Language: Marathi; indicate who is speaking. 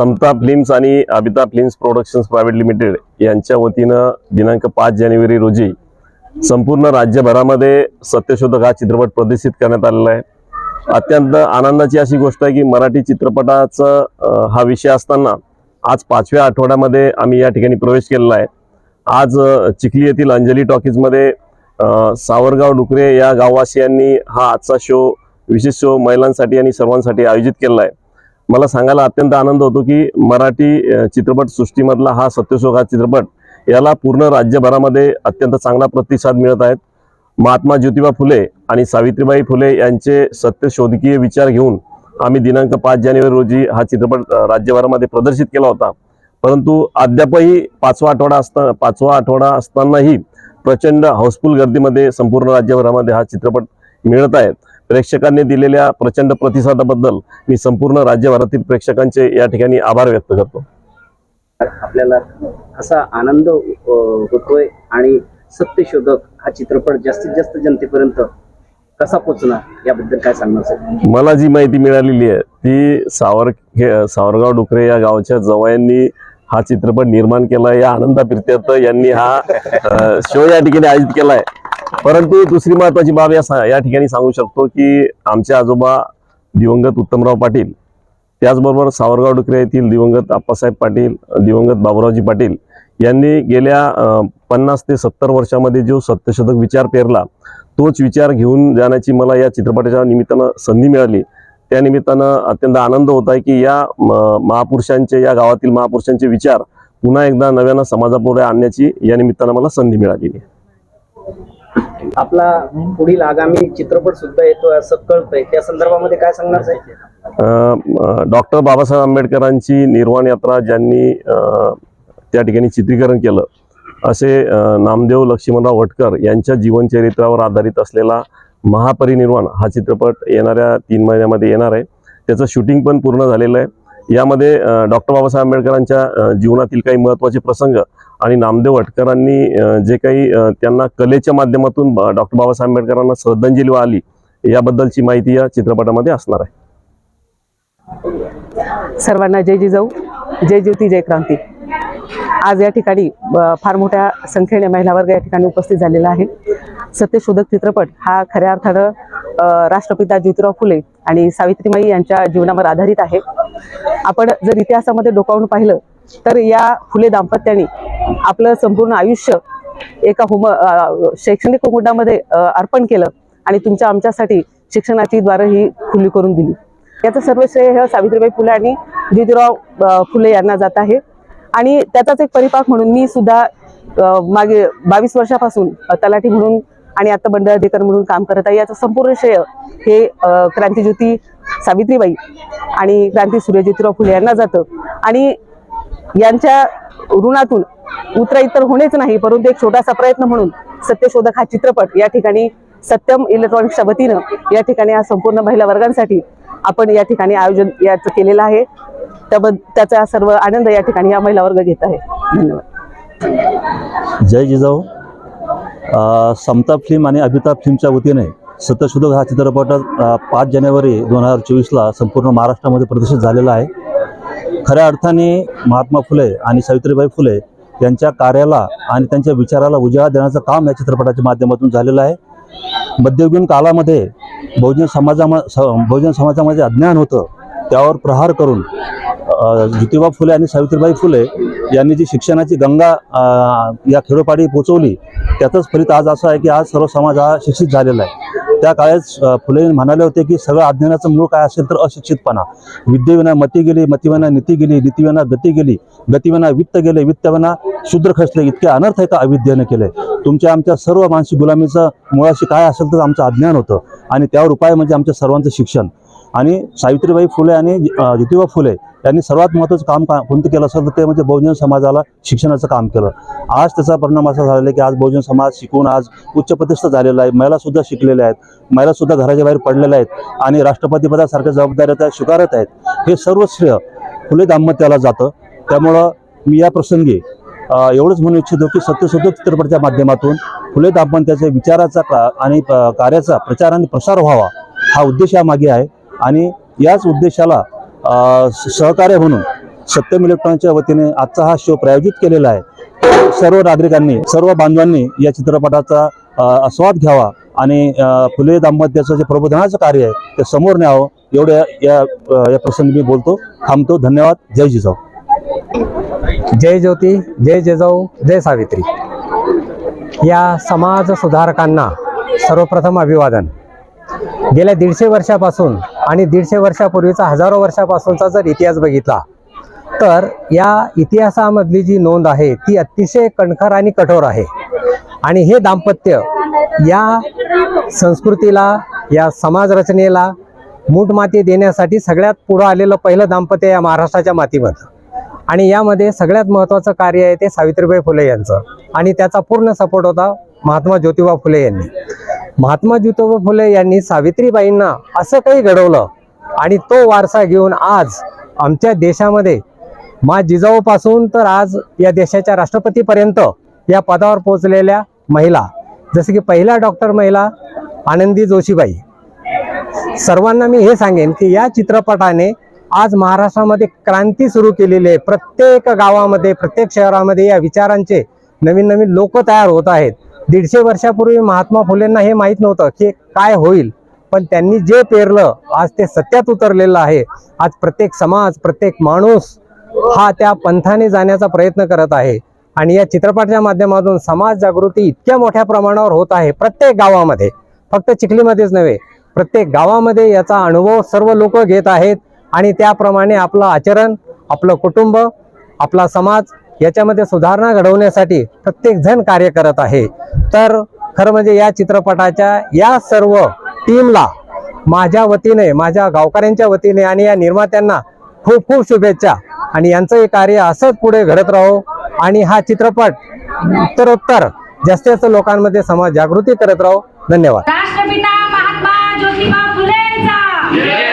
Speaker 1: समता फिल्म्स आणि Abhita films productions private limited यांच्या वतीनं दिनांक पाच जानेवारी रोजी संपूर्ण राज्यभरामध्ये सत्यशोधक हा चित्रपट प्रदर्शित करण्यात आलेला आहे. अत्यंत आनंदाची अशी गोष्ट आहे की मराठी चित्रपटाचं हा विषय असताना आज पाचव्या आठवड्यामध्ये आम्ही या ठिकाणी प्रवेश केलेला आहे. आज चिखली येथील अंजली टॉकीजमध्ये सावरगाव डुकरे या गाववासियांनी हा आजचा शो विशेष शो महिलांसाठी आणि सर्वांसाठी आयोजित केलेला आहे. मला सांगायला अत्यंत आनंद होतो की मराठी चित्रपट सृष्टीमधला हा सत्यशोक हा चित्रपट याला पूर्ण राज्यभरामध्ये अत्यंत चांगला प्रतिसाद मिळत आहेत. महात्मा ज्योतिबा फुले आणि सावित्रीबाई फुले यांचे सत्यशोधकीय विचार घेऊन आम्ही दिनांक पाच जानेवारी रोजी हा चित्रपट राज्यभरामध्ये प्रदर्शित केला होता. परंतु अद्यापही पाचवा आठवडा असता पाचवा आठवडा असतानाही प्रचंड हाऊसफुल गर्दीमध्ये संपूर्ण राज्यभरामध्ये हा चित्रपट मिळत आहेत. प्रेक्षकांनी दिलेल्या प्रचंड प्रतिसादाबद्दल मी संपूर्ण राज्यभरातील प्रेक्षकांचे या ठिकाणी आभार व्यक्त करतो.
Speaker 2: आपल्याला कसा आनंद होतोय आणि सत्यशोधक हा चित्रपट जास्तीत जास्त जनतेपर्यंत कसा पोचणार? याबद्दल काय सांगणार सर?
Speaker 1: मला जी माहिती मिळालेली आहे ती सावर सावरगाव डुकरे या गावच्या जवायांनी हा चित्रपट निर्माण केला या आनंदा प्रित्यर्थ यांनी हा शो या ठिकाणी आयोजित केलाय. परंतु दुसरी महत्वाची बाब या या ठिकाणी सांगू शकतो की आमचे आजोबा दिवंगत उत्तमराव पाटील त्याचबरोबर सावरगाव डुकरे येथील दिवंगत आप्पासाहेब पाटील दिवंगत बाबुरावजी पाटील यांनी गेल्या पन्नास ते सत्तर वर्षामध्ये जो सत्यशोधक विचार पेरला तोच विचार घेऊन जाण्याची मला या चित्रपटाच्या निमित्तानं संधी मिळाली. त्या निमित्तानं अत्यंत आनंद होत आहे की या महापुरुषांचे या गावातील महापुरुषांचे विचार पुन्हा एकदा नव्यानं समाजापुढे आणण्याची या निमित्तानं मला संधी मिळालेली आहे.
Speaker 2: आपला पुढील आगामी चित्रपट सुद्धा येतो असं कळतंय. त्या संदर्भामध्ये काय सांगणार साहेब?
Speaker 1: डॉक्टर बाबासाहेब आंबेडकरांची निर्वाण यात्रा ज्यांनी त्या ठिकाणी चित्रीकरण केलं असे नामदेव लक्ष्मणराव वटकर यांच्या जीवनचरित्रावर आधारित असलेला महापरिनिर्वाण हा चित्रपट येणाऱ्या तीन महिन्यामध्ये येणार आहे. त्याचं शूटिंग पण पूर्ण झालेलं आहे. यामध्ये डॉक्टर बाबासाहेब आंबेडकरांच्या जीवनातील काही महत्त्वाचे प्रसंग आणि नामदेव अटकरांनी जे काही त्यांना कलेच्या माध्यमातून डॉक्टर बाबासाहेब आंबेडकरांना श्रद्धांजली आली याबद्दलची माहिती या चित्रपटामध्ये असणार आहे.
Speaker 3: सर्वांना जय जिजाऊ जय ज्योती जय क्रांती. आज या ठिकाणी फार मोठ्या संख्येने महिला वर्ग या ठिकाणी उपस्थित झालेला आहे. सत्यशोधक चित्रपट हा खऱ्या अर्थानं राष्ट्रपिता ज्योतिराव फुले आणि सावित्रीमाई यांच्या जीवनावर आधारित आहे. आपण जर इतिहासामध्ये डोकावून पाहिलं तर या फुले दाम्पत्याने आपलं संपूर्ण आयुष्य एका हुम शैक्षणिक हुकुंडामध्ये अर्पण केलं आणि तुमच्या आमच्यासाठी शिक्षणाची द्वारं ही खुली करून दिली. याचं सर्व श्रेय हे सावित्रीबाई फुले आणि ज्योतिराव फुले यांना जात आहे. आणि त्याचाच एक परिपाक म्हणून मी सुद्धा मागे बावीस वर्षापासून तलाठी म्हणून आणि आता मंडळ अधिकारी म्हणून काम करत आहे. याचं संपूर्ण श्रेय हे क्रांतीज्योती सावित्रीबाई आणि क्रांती सूर्य ज्योतिराव फुले यांना जातं. आणि यांच्या ऋणातून उतरा तर होणेच नाही परंतु एक छोटासा प्रयत्न म्हणून सत्यशोधक हा चित्रपट या ठिकाणी सत्यम इलेक्ट्रॉनिक्सच्या वतीनं या ठिकाणी हा संपूर्ण महिला वर्गांसाठी आपण या ठिकाणी आयोजन याचं केलेलं आहे. त्याबद्दल त्याचा सर्व आनंद या ठिकाणी हा महिला वर्ग घेत आहे. धन्यवाद.
Speaker 4: जय जिजाऊ. समता फिल्म आणि अभिता फिल्मच्या वतीने सत्यशोधक हा चित्रपट पाच जानेवारी दोन हजार चोवीसला संपूर्ण महाराष्ट्रामध्ये प्रदर्शित झालेला आहे. खऱ्या अर्थाने महात्मा फुले आणि सावित्रीबाई फुले यांच्या कार्याला आणि त्यांच्या विचाराला उजाळा देण्याचं काम या चित्रपटाच्या माध्यमातून झालेलं आहे. मध्ययुगीन काळामध्ये बहुजन समाजामध्ये स बहुजन समाजामध्ये अज्ञान होतं. त्यावर प्रहार करून ज्योतिबा फुले आणि सावित्रीबाई फुले यांनी जी शिक्षणाची गंगा या खेडोपाडी पोचवली त्याचंच फलित आज असं आहे की आज सर्व समाज हा शिक्षित झालेला आहे. त्या काळात फुले म्हणाले होते की सगळं अज्ञानाचं मूळ काय असेल तर अशिक्षितपणा. विद्येविना मती गेली मतीविना नीती गेली नीतीविना गती गेली गतीविना वित्त गेले वित्तविना शूद्र खचले इतके अनर्थ आहे का अविद्येने केले. तुमच्या आमच्या सर्व मानसिक गुलामीचं मुळाशी काय असेल तर आमचं अज्ञान होतं. आणि त्यावर उपाय म्हणजे आमच्या सर्वांचं शिक्षण. आणि सावित्रीबाई फुले आणि ज्योतिबा फुले यांनी सर्वात महत्त्वाचं काम का कोणतं केलं असेल तर ते म्हणजे बहुजन समाजाला शिक्षणाचं काम केलं. आज त्याचा परिणाम असा झालेला आहे की आज बहुजन समाज शिकून आज उच्च प्रतिष्ठित झालेला आहे. महिलासुद्धा शिकलेल्या आहेत. महिलासुद्धा घराच्या बाहेर पडलेल्या आहेत आणि राष्ट्रपती पदासारख्या जबाबदाऱ्या त्या स्वीकारत आहेत. हे सर्व श्रेय फुले दाम्पत्याला जातं. त्यामुळं मी या प्रसंगी एवढंच म्हणू इच्छितो की सत्यशोधक चित्रपटाच्या माध्यमातून फुले दाम्पत्याच्या विचाराचा का आणि प- कार्याचा प्रचार आणि प्रसार व्हावा हा उद्देश यामागे आहे. आणि याच उद्देशाला सहकार्य म्हणून सत्यम इलेक्ट्रॉनच्या वतीने आजचा हा शो प्रायोजित केलेला आहे. सर्व नागरिकांनी सर्व बांधवांनी या चित्रपटाचा आस्वाद घ्यावा आणि फुले दाम्पत्याचं जे प्रबोधनाचं कार्य आहे ते समोर न्यावं एवढ्या या या प्रसंगी मी बोलतो. थांबतो. धन्यवाद. जय जिजाऊ.
Speaker 5: जय ज्योती जय जिजाऊ जय सावित्री. या समाज सुधारकांना सर्वप्रथम अभिवादन. गेल्या दीडशे वर्षापासून आणि दीडशे वर्षापूर्वीचा हजारो वर्षापासूनचा जर इतिहास बघितला तर या इतिहासामधली जी नोंद आहे ती अतिशय कणखर आणि कठोर आहे. आणि हे दाम्पत्य या संस्कृतीला या समाज रचनेला मूठमाती देण्यासाठी सगळ्यात पुढं आलेलं पहिलं दाम्पत्य या महाराष्ट्राच्या मातीमध्ये. आणि यामध्ये सगळ्यात महत्त्वाचं कार्य आहे ते सावित्रीबाई फुले यांचं. आणि त्याचा पूर्ण सपोर्ट होता महात्मा ज्योतिबा फुले यांनी. महात्मा ज्योतिबा फुले यांनी सावित्रीबाईंना असं काही घडवलं आणि तो वारसा घेऊन आज आमच्या देशामध्ये मा जिजाऊपासून तर आज या देशाच्या राष्ट्रपतीपर्यंत या पदावर पोहोचलेल्या महिला जसं की पहिला डॉक्टर महिला आनंदी जोशीबाई. सर्वांना मी हे सांगेन की या चित्रपटाने आज महाराष्ट्रामध्ये क्रांती सुरू केलेली आहे. प्रत्येक गावामध्ये प्रत्येक शहरामध्ये या विचारांचे नवीन नवीन लोक तयार होत आहेत. दीडशे वर्षापूर्वी महात्मा फुलेंना हे माहीत नव्हतं की काय होईल. पण त्यांनी जे पेरलं आज ते सत्यात उतरलेलं आहे. आज प्रत्येक समाज प्रत्येक माणूस हा त्या पंथाने जाण्याचा प्रयत्न करत आहे. आणि या चित्रपटाच्या माध्यमातून समाज जागृती इतक्या मोठ्या प्रमाणावर होत आहे प्रत्येक गावामध्ये. फक्त चिखलीमध्येच नव्हे प्रत्येक गावामध्ये याचा अनुभव सर्व लोक घेत आहेत. आणि त्याप्रमाणे आपलं आचरण आपलं कुटुंब आपला समाज याच्यामध्ये सुधारणा घडवण्यासाठी प्रत्येक जण कार्य करत आहे. तर खरं म्हणजे या चित्रपटाच्या या सर्व टीमला माझ्या वतीने माझ्या गावकऱ्यांच्या वतीने आणि या निर्मात्यांना खूप खूप शुभेच्छा. आणि यांचं हे कार्य असंच पुढे घडत राहो. आणि हा चित्रपट उत्तरोत्तर जास्तीत जास्त लोकांमध्ये समाज जागृती करत राहो. धन्यवाद.
Speaker 6: राष्ट्रपिता महात्मा ज्योतिबा फुलेंचा.